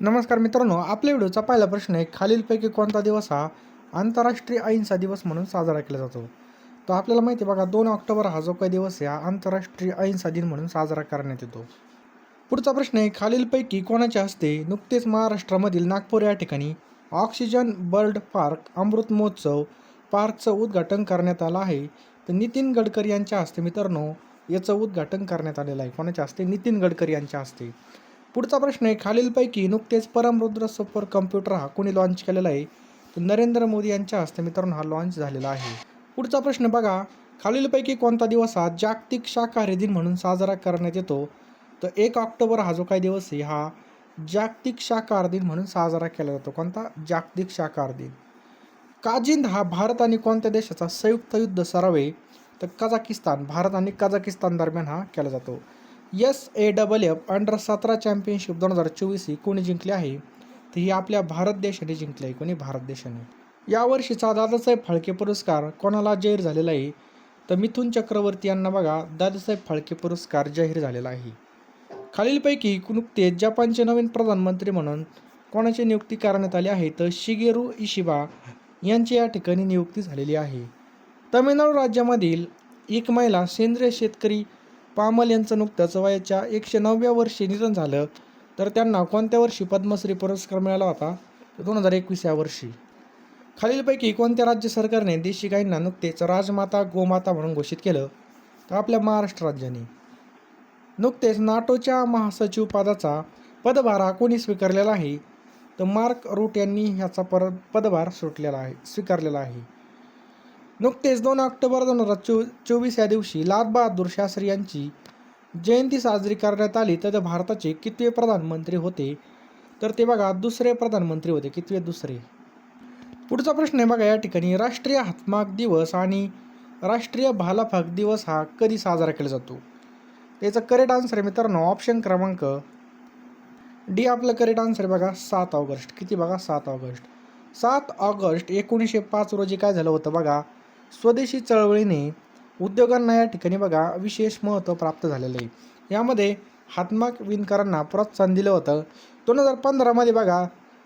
नमस्कार मित्रांनो आपल्या व्हिडिओचा पहिला प्रश्न आहे खालीलपैकी कोणता दिवस हा आंतरराष्ट्रीय अहिंसा दिवस म्हणून साजरा केला जातो? तर आपल्याला माहिती आहे बघा दोन ऑक्टोबर हा जो काही दिवस आहे हा आंतरराष्ट्रीय अहिंसा दिन म्हणून साजरा करण्यात येतो. पुढचा प्रश्न आहे खालीलपैकी कोणाच्या हस्ते नुकतेच महाराष्ट्रामधील नागपूर या ठिकाणी oxygen bird park Amrit Mahotsav पार्कचं उद्घाटन करण्यात आलं आहे? तर नितीन गडकरी यांच्या हस्ते मित्रांनो याचं उद्घाटन करण्यात आलेलं आहे. कोणाच्या हस्ते? नितीन गडकरी यांच्या हस्ते. पुढचा प्रश्न आहे खालीलपैकी नुकतेच परमरुद्र सुपर कम्प्युटर हा कोणी लॉन्च केलेला आहे? तर नरेंद्र मोदी यांच्या हस्ते मित्रांनो हा लॉन्च झालेला आहे. पुढचा प्रश्न बघा खालीलपैकी कोणता दिवस हा जागतिक शाकाहारी दिन म्हणून साजरा करण्यात येतो? तर एक ऑक्टोबर हा जो काही दिवस आहे हा जागतिक शाकाहार दिन म्हणून साजरा केला जातो. कोणता? जागतिक शाकाहार दिन. काजिंद हा भारत आणि कोणत्या देशाचा संयुक्त युद्ध सराव आहे? तर कझाकिस्तान भारत आणि कझाकिस्तान दरम्यान हा केला जातो. S A double F under सतरा चॅम्पियनशिप दोन हजार चोवीस ही कोणी जिंकली आहे? तर ही आपल्या भारत देशाने जिंकली आहे कोणी? भारत देशाने. यावर्षीचा दादासाहेब फाळके पुरस्कार कोणाला जाहीर झालेला आहे? तर मिथुन चक्रवर्ती यांना बघा दादासाहेब फाळके पुरस्कार जाहीर झालेला आहे. खालीलपैकी नुकतेच जपानचे नवीन प्रधानमंत्री म्हणून कोणाची नियुक्ती करण्यात आली आहे? तर शिगेरू इशिबा यांची या ठिकाणी नियुक्ती झालेली आहे. तमिळनाडू राज्यामधील एक महिला सेंद्रिय शेतकरी पामल यांचं नुकतंच वयाच्या एकशे नवव्या वर्षी निधन झालं. तर त्यांना कोणत्या वर्षी पद्मश्री पुरस्कार मिळाला होता? तर दोन हजार एकवीस या वर्षी. खालीलपैकी कोणत्या राज्य सरकारने देशी गायींना नुकतेच राजमाता गोमाता म्हणून घोषित केलं? तर आपल्या महाराष्ट्र राज्याने. नुकतेच नाटोच्या महासचिव पदाचा पदभार हा कोणी स्वीकारलेला आहे? तर मार्क रूट यांनी ह्याचा पर पदभार सुटलेला आहे स्वीकारलेला आहे. नुकतेच दोन ऑक्टोबर दोन हजार चो चोवीस या दिवशी लालबहादूर शास्त्री यांची जयंती साजरी करण्यात आली. तर भारताचे कितवे प्रधानमंत्री होते? तर ते बघा दुसरे प्रधानमंत्री होते कितवे दुसरे? पुढचा प्रश्न आहे बघा या ठिकाणी राष्ट्रीय हातमाग दिवस आणि राष्ट्रीय भालाफाक दिवस हा कधी साजरा केला जातो? त्याचं करेक्ट आन्सर आहे मित्रांनो ऑप्शन क्रमांक डी. आपलं करेक्ट आन्सर आहे बघा सात ऑगस्ट. किती बघा सात ऑगस्ट. सात ऑगस्ट एकोणीसशे पाच रोजी काय झालं होतं बघा? स्वदेशी चळवळीने उद्योगांना या ठिकाणी बघा विशेष महत्त्व प्राप्त झालेलं आहे. यामध्ये हातमाग विणकरांना प्रोत्साहन दिलं होतं. दोन हजार पंधरामध्ये बघा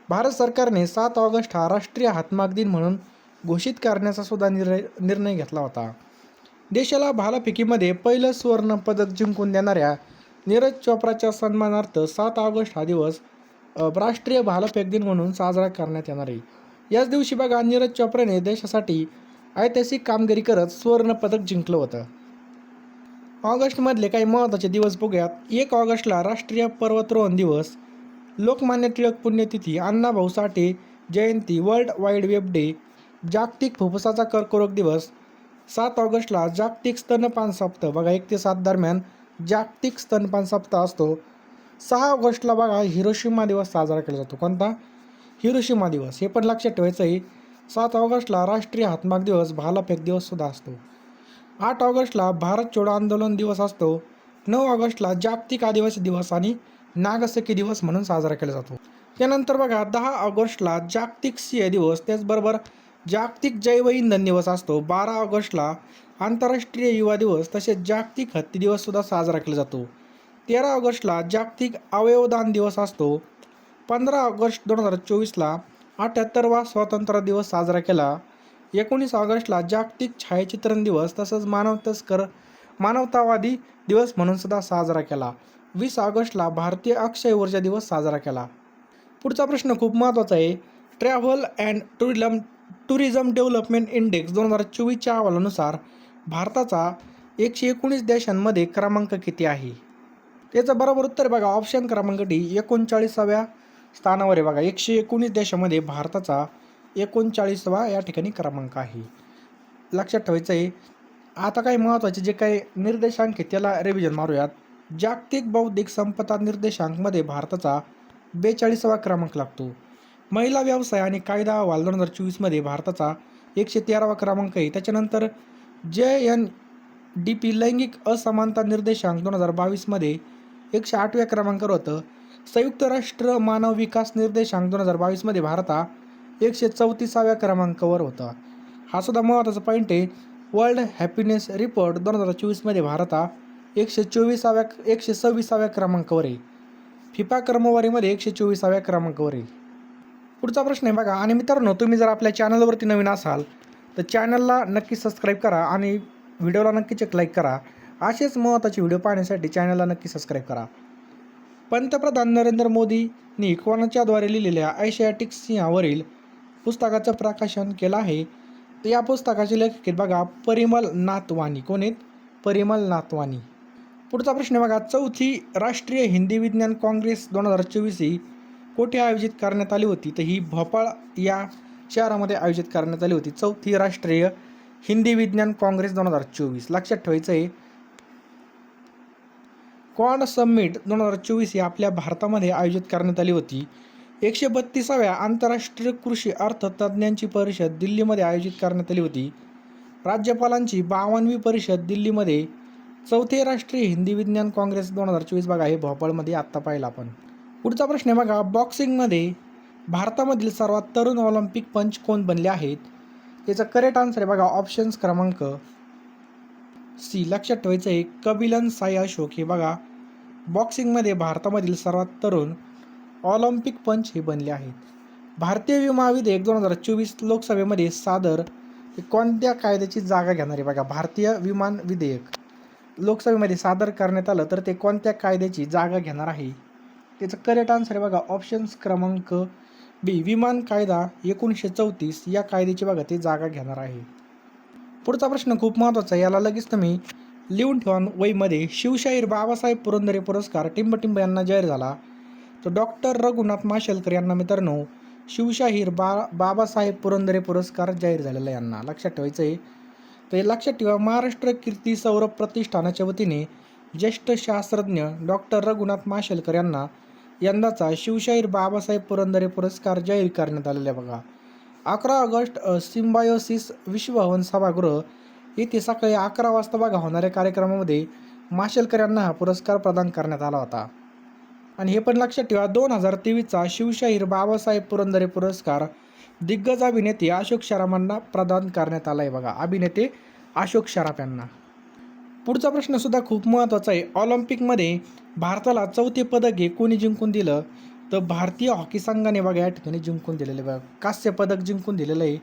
भारत सरकारने सात ऑगस्ट हा राष्ट्रीय हातमाग दिन म्हणून घोषित करण्याचा सुद्धा निर्णय निर्णय घेतला होता. देशाला भालाफेकीमध्ये पहिलं सुवर्ण पदक जिंकून देणाऱ्या नीरज चोप्राच्या सन्मानार्थ सात ऑगस्ट हा दिवस राष्ट्रीय भालाफेक दिन म्हणून साजरा करण्यात येणार आहे. याच दिवशी बघा नीरज चोप्राने देशासाठी ऐतिहासिक कामगिरी करत सुवर्णपदक जिंकलं होतं. ऑगस्टमधले काही महत्त्वाचे दिवस बघूयात. एक ऑगस्टला राष्ट्रीय पर्वतरोहण दिवस. लोकमान्य टिळक पुण्यतिथी अण्णाभाऊ साठे जयंती वर्ल्ड वाईड वेब डे जागतिक फुफ्फुसाचा कर्करोग दिवस. सात ऑगस्टला जागतिक स्तनपान सप्ताह. बघा एक ते सात दरम्यान जागतिक स्तनपान सप्ताह असतो. सहा ऑगस्टला बघा हिरोशिमा दिवस साजरा केला जातो. कोणता? हिरोशिमा दिवस. हे पण लक्षात ठेवायचं आहे. सात ऑगस्टला राष्ट्रीय हातमाग दिवस भालाफेक दिवससुद्धा असतो. आठ ऑगस्टला भारत छोडो आंदोलन दिवस असतो. नऊ ऑगस्टला जागतिक आदिवासी दिवस आणि नागसकी दिवस म्हणून साजरा केला जातो. त्यानंतर बघा दहा ऑगस्टला जागतिक सिंह दिवस त्याचबरोबर जागतिक जैवइंधन दिवस असतो. बारा ऑगस्टला आंतरराष्ट्रीय युवा दिवस तसेच जागतिक हत्ती दिवससुद्धा साजरा केला जातो. तेरा ऑगस्टला जागतिक अवयवदान दिवस असतो. पंधरा ऑगस्ट दोन हजार चोवीसला अठ्याहत्तरवा स्वातंत्र्य दिवस साजरा केला. एकोणीस ऑगस्टला जागतिक छायाचित्रण दिवस तसंच मानव तस्कर मानवतावादी दिवस म्हणून सुद्धा साजरा केला. वीस ऑगस्टला भारतीय अक्षय ऊर्जा दिवस साजरा केला. पुढचा प्रश्न खूप महत्त्वाचा आहे. Travel and tourism tourism development index दोन हजार चोवीसच्या अहवालानुसार भारताचा एकशे एकोणीस देशांमध्ये क्रमांक किती आहे? त्याचं बरोबर उत्तर बघा. ऑप्शन क्रमांक डी एकोणचाळीसाव्या स्थानावर आहे. बघा एकशे एकोणीस देशामध्ये भारताचा एकोणचाळीसवा या ठिकाणी क्रमांक आहे. लक्षात ठेवायचं आहे आता काही महत्त्वाचे जे काही निर्देशांक आहे त्याला रिव्हिजन मारूयात. जागतिक बौद्धिक संपदा निर्देशांकमध्ये भारताचा बेचाळीसावा क्रमांक लागतो. महिला व्यवसाय आणि कायदा अहवाल दोन हजार चोवीसमध्ये भारताचा एकशे तेरावा क्रमांक आहे. त्याच्यानंतर जे एन डी पी लैंगिक असमानता निर्देशांक दोन हजार बावीसमध्ये एकशे आठव्या क्रमांकावर होतं. संयुक्त राष्ट्र मानव विकास निर्देशांक दोन हजार बावीसमध्ये भारत हा एकशे चौतीसाव्या क्रमांकावर होता. हा सुद्धा महत्त्वाचा पॉईंट आहे. वर्ल्ड हॅपीनेस रिपोर्ट दोन हजार चोवीसमध्ये भारत हा एकशे चोवीसाव्या एकशे सव्वीसाव्या क्रमांकावर आहे. फिफा क्रमवारीमध्ये एकशे चोवीसाव्या क्रमांकावर आहे. पुढचा प्रश्न आहे बघा. आणि मित्रांनो तुम्ही जर आपल्या चॅनलवरती नवीन असाल तर चॅनलला नक्की सबस्क्राईब करा आणि व्हिडिओला नक्कीच एक लाईक करा. असेच महत्त्वाचे व्हिडिओ पाहण्यासाठी चॅनलला नक्की सबस्क्राईब करा. पंतप्रधान नरेंद्र मोदींनी कोणाच्याद्वारे लिहिलेल्या ऐशियाटिक सिंहावरील पुस्तकाचं प्रकाशन केलं आहे? तर या पुस्तकाचे लेखक आहेत बघा परिमल नातवानी. कोण आहेत? परिमल नातवानी. पुढचा प्रश्न बघा चौथी राष्ट्रीय हिंदी विज्ञान काँग्रेस दोन हजार चोवीस ही कोठे आयोजित करण्यात आली होती? तर ही भोपाळ या शहरामध्ये आयोजित करण्यात आली होती. चौथी राष्ट्रीय हिंदी विज्ञान काँग्रेस दोन हजार चोवीस. लक्षात ठेवायचं आहे क्वाड समिट दोन हजार चोवीस ही आपल्या भारतामध्ये आयोजित करण्यात आली होती. एकशे बत्तीसाव्या आंतरराष्ट्रीय कृषी अर्थतज्ज्ञांची परिषद दिल्लीमध्ये आयोजित करण्यात आली होती. राज्यपालांची बावनवी परिषद दिल्लीमध्ये चौथे राष्ट्रीय हिंदी विज्ञान काँग्रेस दोन हजार चोवीस बघा हे भोपाळमध्ये आत्ता पाहिलं आपण. पुढचा प्रश्न आहे बघा बॉक्सिंगमध्ये भारतामधील सर्वात तरुण ऑलिम्पिक पंच कोण बनले आहेत. याचा करेक्ट आन्सर आहे बघा ऑप्शन्स क्रमांक सी लक्षात ठेवायचं आहे कबिलन साई अशोक हे बघा बॉक्सिंगमध्ये भारतामधील सर्वात तरुण ऑलिम्पिक पंच हे बनले आहेत. भारतीय विमा विधेयक दोन हजार चोवीस लोकसभेमध्ये सादर कोणत्या कायद्याची जागा घेणार? आहे बघा भारतीय विमान विधेयक. लोकसभेमध्ये सादर करण्यात आलं तर ते कोणत्या कायद्याची जागा घेणार आहे? त्याचं करेक्ट आन्सर आहे बघा ऑप्शन्स क्रमांक बी विमान कायदा एकोणीसशे चौतीस. या कायद्याची बघा ते जागा घेणार आहे. पुढचा प्रश्न खूप महत्त्वाचा आहे. याला लगेच तुम्ही लिहून ठेवा वहीमध्ये शिवशाहीर बाबासाहेब पुरंदरे पुरस्कार टिंबटिंब यांना जाहीर झाला. तर डॉक्टर रघुनाथ माशेलकर यांना मित्रांनो शिवशाहीर बा बाबासाहेब पुरंदरे पुरस्कार जाहीर झालेला आहे यांना. लक्षात ठेवायचं आहे. तर हे लक्षात ठेवा महाराष्ट्र कीर्ती सौरभ प्रतिष्ठानाच्या वतीने ज्येष्ठ शास्त्रज्ञ डॉक्टर रघुनाथ माशेलकर यांना यंदाचा शिवशाहीर बाबासाहेब पुरंदरे पुरस्कार जाहीर करण्यात आलेला आहे बघा. अकरा ऑगस्ट सिम्बायोसिस विश्वभवन सभागृह येथे सकाळी अकरा वाजता बघा होणाऱ्या कार्यक्रमामध्ये माशेलकर यांना हा पुरस्कार प्रदान करण्यात आला होता. आणि हे पण लक्षात ठेवा दोन हजार तेवीसचा शिवशाहीर बाबासाहेब पुरंदरे पुरस्कार दिग्गज अभिनेते अशोक शरामांना प्रदान करण्यात आला आहे बघा अभिनेते अशोक शराफ यांना. पुढचा प्रश्नसुद्धा खूप महत्त्वाचा आहे. ऑलिम्पिकमध्ये भारताला चौथे पदक हे कोणी जिंकून दिलं? तर भारतीय हॉकी संघाने बघा या ठिकाणी जिंकून दिलेलं आहे बघा. कांस्य पदक जिंकून दिलेलं आहे.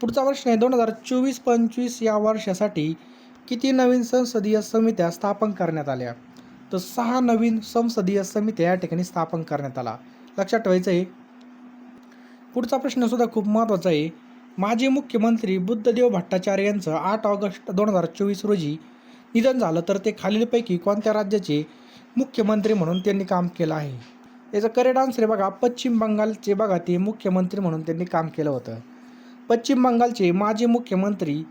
पुढचा प्रश्न आहे दोन हजार चोवीस पंचवीस या वर्षासाठी किती नवीन संसदीय समित्या स्थापन करण्यात आल्या? तर सहा नवीन संसदीय समित्या या ठिकाणी स्थापन करण्यात आला. लक्षात ठेवायचं आहे. पुढचा प्रश्नसुद्धा खूप महत्त्वाचा आहे. माजी मुख्यमंत्री बुद्धदेव भट्टाचार्य यांचं आठ ऑगस्ट दोन हजार चोवीस रोजी निधन झालं तर ते खालीलपैकी कोणत्या राज्याचे मुख्यमंत्री म्हणून त्यांनी काम केलं आहे? याचं करेक्ट आन्सर आहे बघा. पश्चिम बंगालचे बघा ते मुख्यमंत्री म्हणून त्यांनी काम केलं होतं. पश्चिम बंगालचे माजी मुख्यमंत्री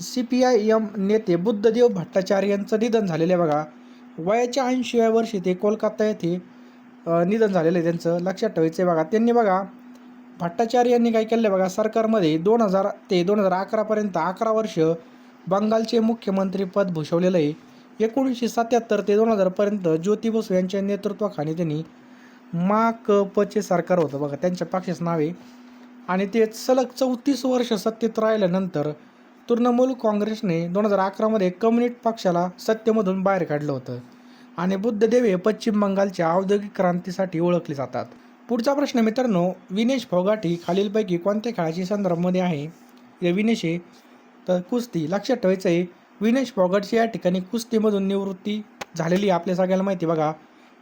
सी पी आय एम नेते बुद्धदेव भट्टाचार्य यांचं निधन झालेलं आहे बघा. वयाच्या ऐंशीव्या वर्षी ते कोलकाता येथे निधन झालेलं आहे त्यांचं. लक्षात ठेवायचं आहे बघा. त्यांनी बघा भट्टाचार्य यांनी काय केलं बघा सरकारमध्ये दोन हजार ते दोन हजार अकरापर्यंत अकरा वर्ष बंगालचे मुख्यमंत्री पद भूषवलेलं आहे. एकोणीसशे सत्याहत्तर ते दोन हजारपर्यंत ज्योती बसू यांच्या नेतृत्वाखाली त्यांनी मा क पचे सरकार होतं. बघा त्यांच्या पक्षाचं नाव आहे. आणि ते सलग चौतीस वर्ष सत्तेत राहिल्यानंतर तृणमूल काँग्रेसने दोन हजार अकरामध्ये कम्युनिस्ट पक्षाला सत्तेमधून बाहेर काढलं होतं. आणि बुद्धदेव हे पश्चिम बंगालच्या औद्योगिक क्रांतीसाठी ओळखले जातात. पुढचा प्रश्न मित्रांनो विनेश फोगाटी खालीलपैकी कोणत्या खेळाची संदर्भामध्ये आहे? हे विनेश आहे तर कुस्ती. लक्षात ठेवायचं आहे विनेश फोगाटची या ठिकाणी कुस्तीमधून निवृत्ती झालेली आहे आपल्या सगळ्याला माहिती बघा.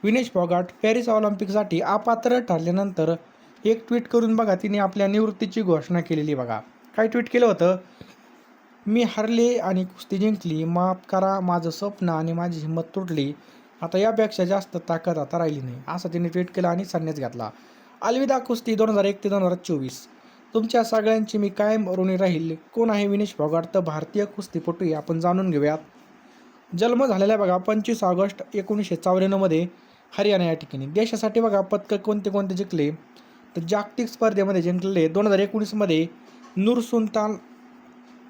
विनेश फोगाट पॅरिस ऑलिम्पिकसाठी अपात्र ठरल्यानंतर एक ट्विट करून बघा तिने आपल्या निवृत्तीची घोषणा केलेली बघा. काय ट्विट केलं होतं? मी हरले आणि कुस्ती जिंकली माफ करा माझं स्वप्न आणि माझी हिंमत तुटली. आता यापेक्षा जास्त ताकद आता राहिली नाही असं तिने ट्विट केलं आणि संन्यास घातला. अलविदा कुस्ती दोन हजार एक ते दोन हजार चोवीस. तुमच्या सगळ्यांची मी कायम ऋणी राहील. कोण आहे विनेश फोगाट तर भारतीय कुस्तीपटू आपण जाणून घेऊयात. जन्म झालेला बघा पंचवीस ऑगस्ट एकोणीसशे चौऱ्याण्णवमध्ये हरियाणा या ठिकाणी. देशासाठी बघा पदकं कोणते कोणते जिंकले? तर जागतिक स्पर्धेमध्ये जिंकलेले दोन हजार एकोणीसमध्ये नूर सुलतान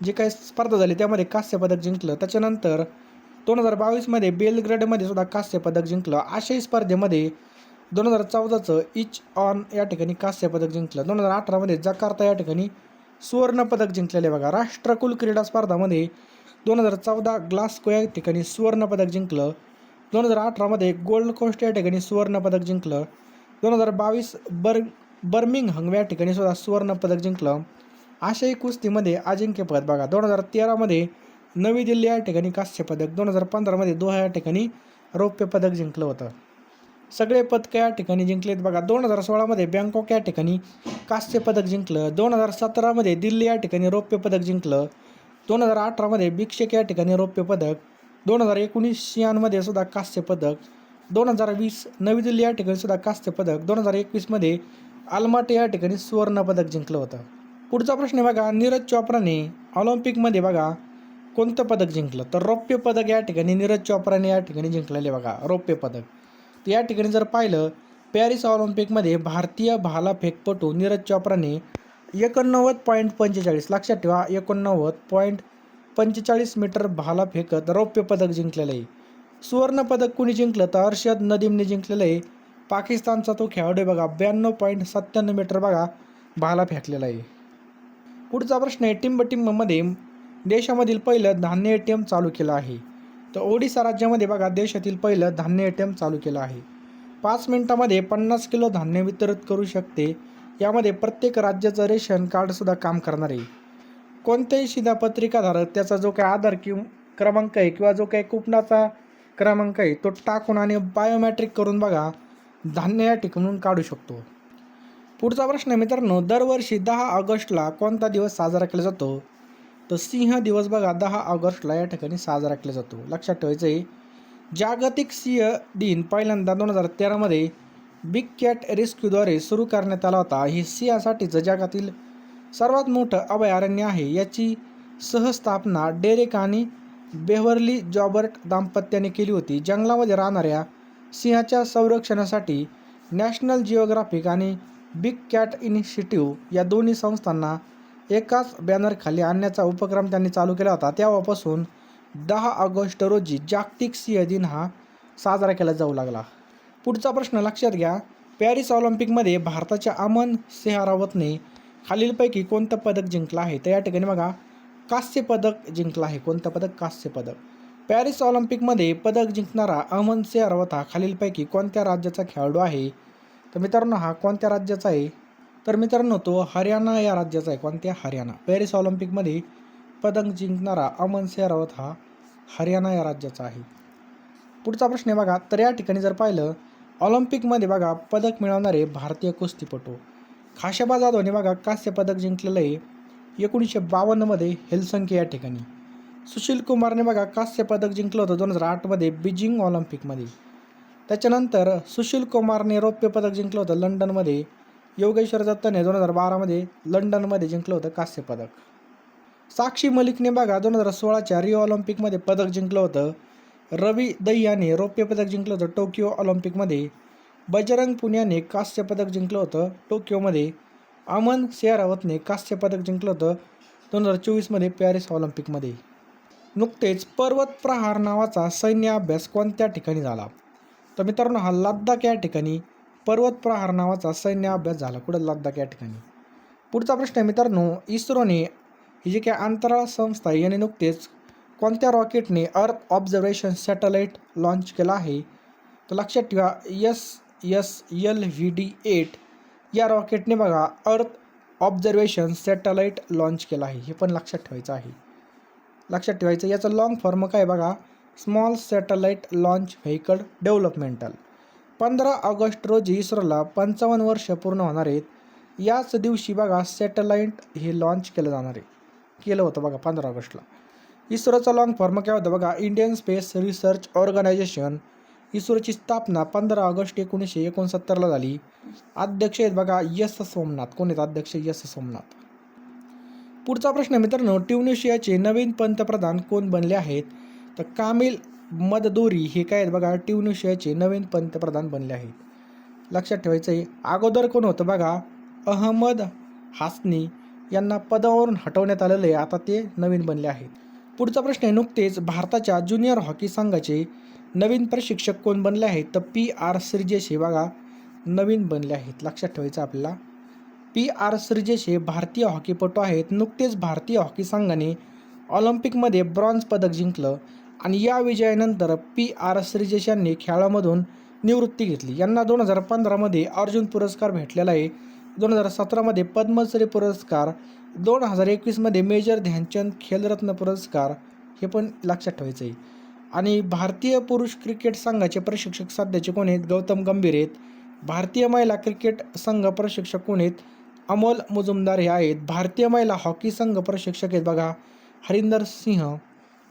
जे काही स्पर्धा झाली त्यामध्ये कांस्यपदक जिंकलं. त्याच्यानंतर दोन हजार बावीसमध्ये बेलग्रेडमध्ये सुद्धा कांस्यपदक जिंकलं. आशियाई स्पर्धेमध्ये दोन हजार चौदाचं इच ऑन या ठिकाणी कांस्य पदक जिंकलं. दोन हजार अठरामध्ये जकार्ता या ठिकाणी सुवर्णपदक जिंकलेले बघा. राष्ट्रकुल क्रीडा स्पर्धामध्ये दोन हजार चौदा ग्लास्को या ठिकाणी सुवर्णपदक जिंकलं. दोन हजार अठरामध्ये गोल्ड कोस्ट या ठिकाणी सुवर्णपदक जिंकलं. दोन हजार बावीस बर बर्मिंगहंग या ठिकाणी सुद्धा सुवर्णपदक जिंकलं. आशियाई कुस्तीमध्ये अजिंक्यपद बघा. दोन हजार तेरामध्ये नवी दिल्ली या ठिकाणी कांस्यपदक दोन हजार पंधरामध्ये दोहा या ठिकाणी रौप्य पदक जिंकलं होतं. सगळे पदकं या ठिकाणी जिंकलेत बघा. दोन हजार सोळामध्ये बँकॉक या ठिकाणी कांस्य पदक जिंकलं. दोन हजार सतरामध्ये दिल्ली या ठिकाणी रौप्य पदक जिंकलं. दोन हजार अठरामध्ये भिक्षेक या ठिकाणी रौप्य पदक. दोन हजार एकोणीस शियानमध्ये सुद्धा कांस्य पदक. दोन हजार वीस नवी दिल्ली या ठिकाणी सुद्धा कांस्य पदक. दोन हजार एकवीसमध्ये आलमाटे या ठिकाणी सुवर्ण पदक जिंकलं होतं. पुढचा प्रश्न आहे बघा नीरज चोप्राने ऑलिम्पिकमध्ये बघा कोणतं पदक जिंकलं? तर रौप्य पदक या ठिकाणी नीरज चोप्राने या ठिकाणी जिंकलेले बघा रौप्य पदक. तर या ठिकाणी जर पाहिलं पॅरिस ऑलिम्पिकमध्ये भारतीय भालाफेकपटू नीरज चोप्राने एकोणनव्वद पॉईंट पंचेचाळीस लक्षात ठेवा एकोणनव्वद पॉईंट पंचेचाळीस मीटर भाला फेकत रौप्य पदक जिंकलेलं आहे सुवर्णपदक कुणी जिंकलं तर अर्षद नदीमने जिंकलेलं आहे पाकिस्तानचा तो खेळाडू बघा ब्याण्णव पॉईंट सत्त्याण्णव मीटर बघा भाला फेकलेला आहे पुढचा प्रश्न आहे टिंबटिंबमध्ये देशामधील पहिलं धान्य ए टी एम चालू केलं आहे. तर ओडिसा राज्यामध्ये बघा देशातील पहिलं धान्य ए टी एम चालू केलं आहे. पाच मिनटामध्ये पन्नास किलो धान्य वितरित करू शकते. यामध्ये प्रत्येक राज्याचं रेशन कार्डसुद्धा काम करणार आहे. कोणत्याही शिधापत्रिकाधारक त्याचा जो काही आधार किंवा क्रमांक आहे किंवा जो काही कुपनाचा क्रमांक आहे तो टाकून आणि बायोमॅट्रिक करून बघा धान्य या ठिकाणून काढू शकतो. पुढचा प्रश्न मित्रांनो दरवर्षी दहा ऑगस्टला कोणता दिवस साजरा केला जातो? तर सिंह दिवस बघा दहा ऑगस्टला या ठिकाणी साजरा केला जातो. लक्षात ठेवायचं आहे जागतिक सिंह दिन पहिल्यांदा दोन हजार तेरामध्ये बिग कॅट रेस्क्यूद्वारे सुरू करण्यात आला होता. हे सिंहासाठीचं जगातील सर्वात मोठं अभयारण्य आहे. याची सहस्थापना डेरेक आणि बेव्हर्ली जॉबर्ट दाम्पत्याने केली होती. जंगलामध्ये राहणाऱ्या सिंहाच्या संरक्षणासाठी नॅशनल जिओग्राफिक आणि बिग कॅट इनिशिएटिव्ह या दोन्ही संस्थांना एकाच बॅनरखाली आणण्याचा उपक्रम त्यांनी चालू केला होता. तेव्हापासून दहा ऑगस्ट रोजी जागतिक सिंह दिन हा साजरा केला जाऊ लागला. पुढचा प्रश्न लक्षात घ्या. पॅरिस ऑलिम्पिकमध्ये भारताच्या अमन सेहरावतने खालीलपैकी कोणतं पदक जिंकलं आहे? तर या ठिकाणी बघा कांस्य पदक जिंकलं आहे. कोणतं पदक? कांस्य पदक. पॅरिस ऑलिम्पिकमध्ये पदक जिंकणारा अमन सेहरावत हा खालीलपैकी कोणत्या राज्याचा खेळाडू आहे? तर मित्रांनो हा कोणत्या राज्याचा आहे? तर मित्रांनो तो हरियाणा या राज्याचा आहे कोणत्या हरियाणा. पॅरिस ऑलिम्पिकमध्ये पदक जिंकणारा अमन सेहरावत हा हरियाणा या राज्याचा आहे. पुढचा प्रश्न आहे बघा तर या ठिकाणी जर पाहिलं ऑलिम्पिकमध्ये बघा पदक मिळवणारे भारतीय कुस्तीपटू. खाशाबा जाधवने बघा कांस्य पदक जिंकलेलं आहे एकोणीसशे बावन्नमध्ये हेलसंख्या या ठिकाणी. सुशील कुमारने बघा कांस्य पदक जिंकलं होतं दोन हजार आठमध्ये बीजिंग ऑलिम्पिकमध्ये. त्याच्यानंतर सुशील कुमारने रौप्य पदक जिंकलं होतं लंडनमध्ये. योगेश्वर दत्तने दोन हजार बारामध्ये लंडनमध्ये जिंकलं होतं कांस्य पदक. साक्षी मलिकने बघा दोन हजार सोळाच्या रिओ ऑलिम्पिकमध्ये पदक जिंकलं होतं. रवी दह्याने रौप्य पदक जिंकलं होतं टोकियो ऑलिम्पिकमध्ये. बजरंग पुण्याने कांस्य पदक जिंकलं होतं टोकियोमध्ये. अमन सेहरावतने कांस्य पदक जिंकलं होतं दोन हजार चोवीसमध्ये पॅरिस ऑलिम्पिकमध्ये. नुकतेच पर्वत प्रहार नावाचा सैन्य अभ्यास कोणत्या ठिकाणी झाला? तर मित्रांनो हा लद्दाख या ठिकाणी पर्वत प्रहार नावाचा सैन्य अभ्यास झाला. कुठं लद्दाख या ठिकाणी. पुढचा प्रश्न आहे मित्रांनो इस्रोने ही जी काही अंतराळ संस्था आहे याने नुकतेच कोणत्या रॉकेटने अर्थ ऑब्झर्वेशन सॅटेलाइट लॉन्च केला आहे? तर लक्षात ठेवा S S L V D eight या रॉकेटने बघा अर्थ ऑब्झर्वेशन सॅटेलाइट लॉन्च केला आहे. हे पण लक्षात ठेवायचं आहे. लक्षात ठेवायचं याचं लॉंग फॉर्म काय बघा? Small satellite launch vehicle developmental. पंधरा ऑगस्ट रोजी इस्रोला पंचावन्न वर्ष पूर्ण होणार आहेत. याच दिवशी बघा सॅटेलाईट हे लॉन्च केलं जाणार आहे. केलं होतं बघा पंधरा ऑगस्टला. इस्रोचा लॉन्ग फॉर्म काय होतं बघा इंडियन स्पेस रिसर्च ऑर्गनायझेशन इस्रोची स्थापना पंधरा ऑगस्ट एकोणीसशे एकोणसत्तरला झाली. अध्यक्ष आहेत बघा यस सोमनाथ. कोण आहेत अध्यक्ष? यस सोमनाथ. पुढचा प्रश्न मित्रांनो ट्युनिशियाचे नवीन पंतप्रधान कोण बनले आहेत? तर कामिल मददोरी हे काय आहेत बघा ट्युनिशियाचे नवीन पंतप्रधान बनले आहेत. लक्षात ठेवायचं आहे अगोदर कोण होतं बघा अहमद हासनी यांना पदावरून हटवण्यात आलेलं आहे आता ते नवीन बनले आहेत. पुढचा प्रश्न आहे नुकतेच भारताच्या ज्युनियर हॉकी संघाचे नवीन प्रशिक्षक कोण बनले आहेत? तर पी आर श्रीजेश हे बघा नवीन बनले आहेत. लक्षात ठेवायचं आपल्याला. पी आर श्रीजेश हे भारतीय हॉकीपटू आहेत. नुकतेच भारतीय हॉकी संघाने ऑलिम्पिकमध्ये ब्रॉन्झ पदक जिंकलं. आणि या विजयानंतर पी आर श्रीजेश यांनी खेळामधून निवृत्ती घेतली. यांना दोन हजार पंधरामध्ये अर्जुन पुरस्कार भेटलेला आहे. दोन हजार सतरामध्ये पद्मश्री पुरस्कार दोन हजार एकवीसमध्ये मेजर ध्यानचंद खेलरत्न पुरस्कार हे पण लक्षात ठेवायचं आहे आणि भारतीय पुरुष क्रिकेट संघाचे प्रशिक्षक सध्याचे कोण आहेत? गौतम गंभीर आहेत. भारतीय महिला क्रिकेट संघ प्रशिक्षक कोण आहेत? अमोल मुजुमदार हे आहेत. भारतीय महिला हॉकी संघ प्रशिक्षक आहेत बघा. हरिंदर सिंह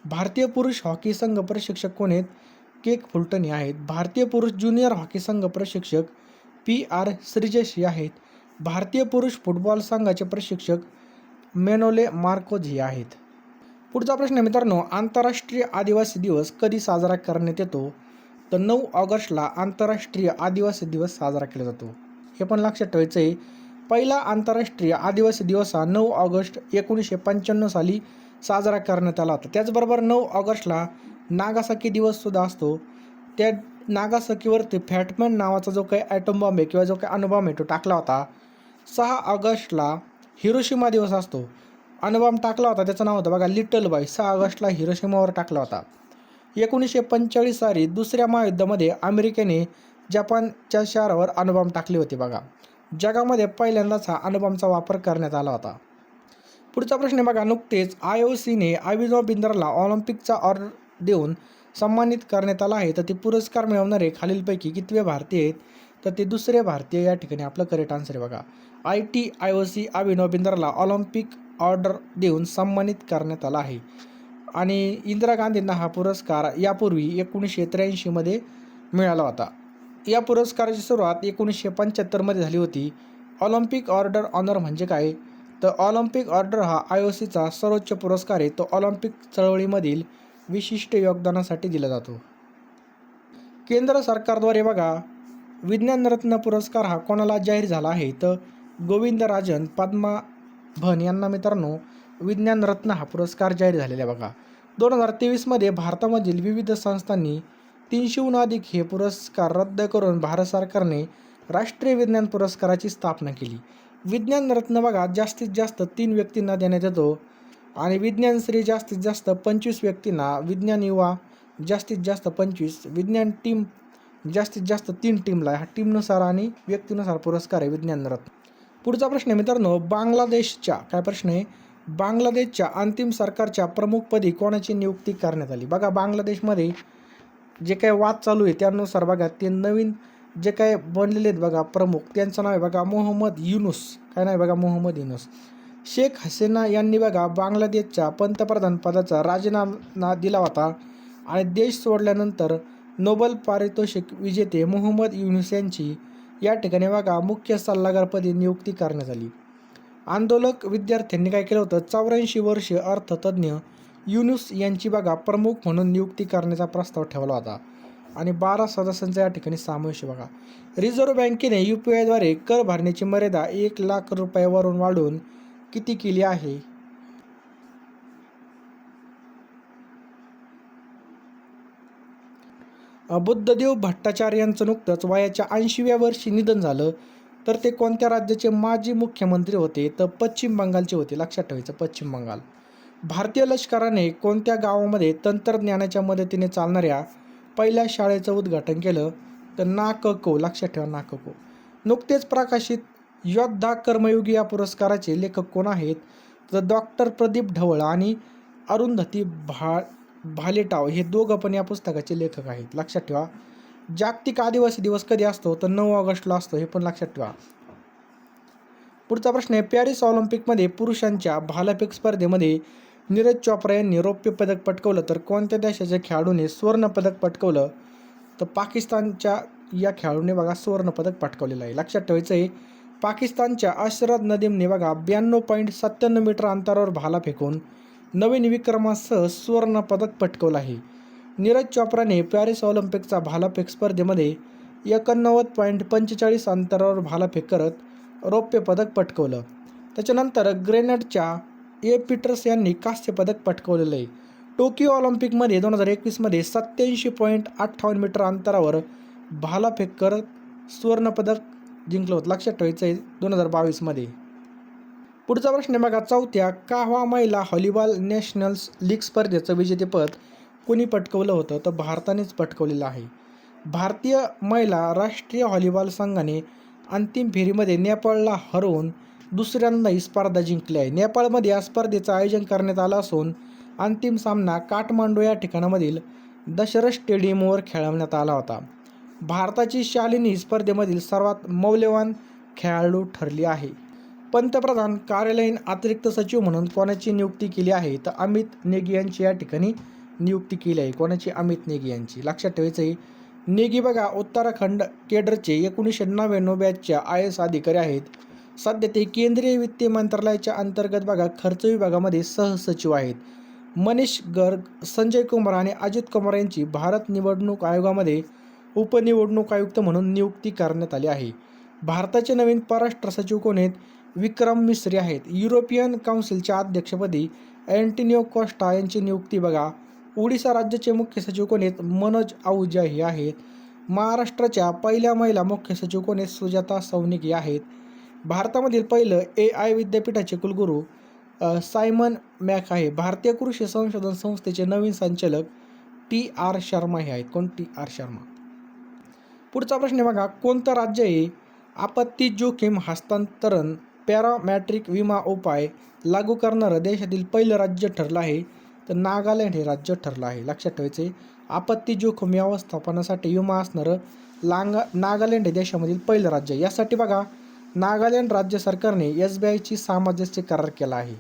भारतीय पुरुष हॉकी संघ प्रशिक्षक कोण आहेत? केक फुलटन आहेत. भारतीय पुरुष ज्युनियर हॉकी संघ प्रशिक्षक पी आर श्रीजेश आहेत. भारतीय पुरुष फुटबॉल संघाचे प्रशिक्षक मेनोले मार्कोज हे आहेत. पुढचा प्रश्न आहे मित्रांनो आंतरराष्ट्रीय आदिवासी दिवस कधी साजरा करण्यात येतो? तर नऊ ऑगस्टला आंतरराष्ट्रीय आदिवासी दिवस साजरा केला जातो. हे पण लक्षात ठेवायचं आहे पहिला आंतरराष्ट्रीय आदिवासी दिवस हा नऊ ऑगस्ट एकोणीसशे पंच्याण्णव साली साजरा करण्यात आला होता. त्याचबरोबर नऊ ऑगस्टला नागासाकी दिवससुद्धा असतो. त्या नागासाकीवरती फॅटमॅन नावाचा जो काही ॲटम बॉम्ब आहे किंवा जो काही अणुबॉम्ब आहे तो टाकला होता. सहा ऑगस्टला हिरोशिमा दिवस असतो. अणुबॉम्ब टाकला होता त्याचं नाव होतं बघा लिटल बॉय सहा ऑगस्टला हिरोशिमावर टाकला होता. एकोणीसशे पंचेचाळीस साली दुसऱ्या महायुद्धामध्ये अमेरिकेने जपानच्या शहरावर अणुबॉम्ब टाकले होते बघा. जगामध्ये पहिल्यांदाच हा अणुबॉम्बचा वापर करण्यात आला होता. पुढचा प्रश्न आहे बघा नुकतेच आय ओ सीने अभिनव बिंदरला ऑलिम्पिकचा ऑर्डर देऊन सन्मानित करण्यात आला आहे. तर ते पुरस्कार मिळवणारे खालीलपैकी कितवे भारतीय आहेत? तर ते दुसरे भारतीय या ठिकाणी आपलं करेक्ट आन्सर आहे बघा. I T I O C Abhinav बिंद्राला Olympic order देऊन सन्मानित करण्यात आला आहे. आणि इंदिरा गांधींना हा पुरस्कार यापूर्वी एकोणीसशे त्र्याऐंशीमध्ये मिळाला होता. या पुरस्काराची सुरुवात एकोणीसशे पंच्याहत्तरमध्ये झाली होती. ऑलिम्पिक ऑर्डर ऑनर म्हणजे काय? तर ऑलिम्पिक ऑर्डर हा आय ओ सीचा सर्वोच्च पुरस्कार आहे. तो ऑलिम्पिक चळवळीमधील विशिष्ट योगदानासाठी दिला जातो. केंद्र सरकारद्वारे बघा विज्ञानरत्न पुरस्कार हा कोणाला जाहीर झाला आहे? तर गोविंदराजन पद्मा भन यांना मित्रांनो विज्ञानरत्न हा पुरस्कार जाहीर झालेला आहे बघा. दोन हजार तेवीसमध्ये भारतामधील विविध संस्थांनी तीनशेहून अधिक हे पुरस्कार रद्द करून भारत सरकारने राष्ट्रीय विज्ञान पुरस्काराची स्थापना केली. विज्ञान रत्न बघा जास्तीत जास्त तीन व्यक्तींना देण्यात येतो. आणि विज्ञान श्री जास्तीत जास्त पंचवीस व्यक्तींना विज्ञान युवा जास्तीत जास्त पंचवीस विज्ञान टीम जास्तीत जास्त तीन टीमला ह्या टीमनुसार आणि व्यक्तीनुसार पुरस्कार आहे विज्ञान रत्न. पुढचा प्रश्न आहे मित्रांनो बांगलादेशच्या काय प्रश्न आहे? बांगलादेशच्या अंतिम सरकारच्या प्रमुखपदी कोणाची नियुक्ती करण्यात आली? बघा बांगलादेशमध्ये जे काही वाद चालू आहे त्यानुसार बघा ते नवीन जे काय बनलेले आहेत बघा प्रमुख. त्यांचं नाव आहे बघा मोहम्मद युनुस. काय नाही बघा मोहम्मद युनुस. शेख हसीना यांनी बघा बांगलादेशच्या पंतप्रधान पदाचा राजीनामा दिला होता आणि देश सोडल्यानंतर नोबल पारितोषिक विजेते मोहम्मद युनुस यांची या ठिकाणी बघा मुख्य सल्लागारपदी नियुक्ती करण्यात आली. आंदोलक विद्यार्थ्यांनी काय केलं होतं? चौऱ्याऐंशी वर्षीय अर्थतज्ज्ञ युनुस यांची बघा प्रमुख म्हणून नियुक्ती करण्याचा प्रस्ताव ठेवला होता. आणि बारा सदस्यांचा या ठिकाणी समावेश बघा. रिझर्व्ह बँकेने यू पी आयद्वारे कर भरण्याची मर्यादा एक लाख रुपयावरून वाढवून किती केली आहे? बुद्धदेव भट्टाचार्य यांचं नुकतंच वयाच्या ऐंशीव्या वर्षी निधन झालं. तर ते कोणत्या राज्याचे माजी मुख्यमंत्री होते? तर पश्चिम बंगालचे होते. लक्षात ठेवायचं पश्चिम बंगाल. भारतीय लष्कराने कोणत्या गावामध्ये तंत्रज्ञानाच्या मदतीने चालणाऱ्या पहिल्या शाळेचं उद्घाटन केलं. तर नाकको लक्षात ठेवा नाकको नुकतेच प्रकाशित योद्धा कर्मयोगी या पुरस्काराचे लेखक कोण आहेत? तर डॉक्टर प्रदीप ढवळ आणि अरुंधती भा भालेटाव हे दोघं पण या पुस्तकाचे लेखक आहेत. लक्षात ठेवा. जागतिक आदिवासी दिवस कधी असतो? तर नऊ ऑगस्टला असतो. हे पण लक्षात ठेवा. पुढचा प्रश्न आहे पॅरिस ऑलिम्पिकमध्ये पुरुषांच्या भालाफेक स्पर्धेमध्ये नीरज चोप्रा यांनी रौप्य पदक पटकवलं तर कोणत्या देशाच्या खेळाडूने सुवर्ण पदक पटकवलं? तर पाकिस्तानच्या या खेळाडूने बघा सुवर्ण पदक पटकवलेलं आहे. लक्षात ठेवायचं आहे पाकिस्तानच्या अशरद नदीमने बघा ब्याण्णव पॉईंट सत्त्याण्णव मीटर अंतरावर भाला फेकून नवीन विक्रमासह सुवर्ण पदक पटकवलं आहे. नीरज चोप्राने पॅरिस ऑलिम्पिकचा भालाफेक स्पर्धेमध्ये एकोणनव्वद पॉईंट पंचेचाळीस अंतरावर भालाफेक करत रौप्य पदक पटकवलं. त्याच्यानंतर ग्रेनेडच्या ए. पीटर्स यांनी कांस्य पदक पटकवलेलं आहे. टोकियो ऑलिम्पिकमध्ये दोन हजार एकवीसमध्ये सत्याऐंशी पॉईंट अठ्ठावन्न मीटर अंतरावर भालाफेक करत सुवर्णपदक जिंकलं होतं. लक्षात ठेवायचं आहे दोन हजार बावीसमध्ये. पुढचा प्रश्न बघा चौथ्या काहवा महिला हॉलीबॉल नॅशनल्स लीग स्पर्धेचं विजेतेपद कोणी पटकवलं होतं? तर भारतानेच पटकवलेलं आहे. भारतीय महिला राष्ट्रीय हॉलीबॉल संघाने अंतिम फेरीमध्ये नेपाळला हरवून दुसऱ्यांदा ही स्पर्धा जिंकली आहे. नेपाळमध्ये या स्पर्धेचं आयोजन करण्यात आलं असून अंतिम सामना काठमांडू या ठिकाणामधील दशरथ स्टेडियमवर खेळवण्यात आला होता. भारताची शालिनी स्पर्धेमधील सर्वात मौल्यवान खेळाडू ठरली आहे. पंतप्रधान कार्यालयीन अतिरिक्त सचिव म्हणून कोणाची नियुक्ती केली आहे तर अमित नेगी यांची या ठिकाणी नियुक्ती केली आहे. कोणाची? अमित नेगी यांची. लक्षात ठेवायचं आहे नेगी बघा उत्तराखंड केडरचे एकोणीसशे नव्याण्णव बॅचच्या आय एस अधिकारी आहेत. सध्या ते केंद्रीय वित्त मंत्रालयाच्या अंतर्गत बघा खर्च विभागामध्ये सहसचिव आहेत. मनीष गर्ग संजय कुमार आणि अजित कुमार यांची भारत निवडणूक आयोगामध्ये उपनिवडणूक आयुक्त म्हणून नियुक्ती करण्यात आली आहे. भारताचे नवीन परराष्ट्र सचिव कोण आहेत? विक्रम मिश्री आहेत. युरोपियन काउन्सिलच्या अध्यक्षपदी अँटिनिओ कॉस्टा यांची नियुक्ती बघा. ओडिसा राज्याचे मुख्य सचिव कोण आहेत? मनोज आहुजा हे आहेत. महाराष्ट्राच्या पहिल्या महिला मुख्य सचिव कोण आहेत? सुजाता सौनिक आहेत. भारतामधील पहिलं ए आय विद्यापीठाचे कुलगुरू सायमन मॅक आहे. भारतीय कृषी संशोधन संस्थेचे नवीन संचालक टी आर शर्मा हे आहेत. कोण? T R Sharma. पुढचा प्रश्न आहे बघा कोणतं राज्य आहे आपत्ती जोखीम हस्तांतरण पॅरामॅट्रिक विमा उपाय लागू करणारं देशातील पहिलं राज्य ठरलं आहे? तर नागालँड हे राज्य ठरलं आहे. लक्षात ठेवायचे आपत्ती जोखीम व्यवस्थापनासाठी विमा असणारं लांगा नागालँड हे देशामधील पहिलं राज्य यासाठी बघा नागालँड राज्य सरकारने एस बी आयची सामंजस्य करार केला आहे.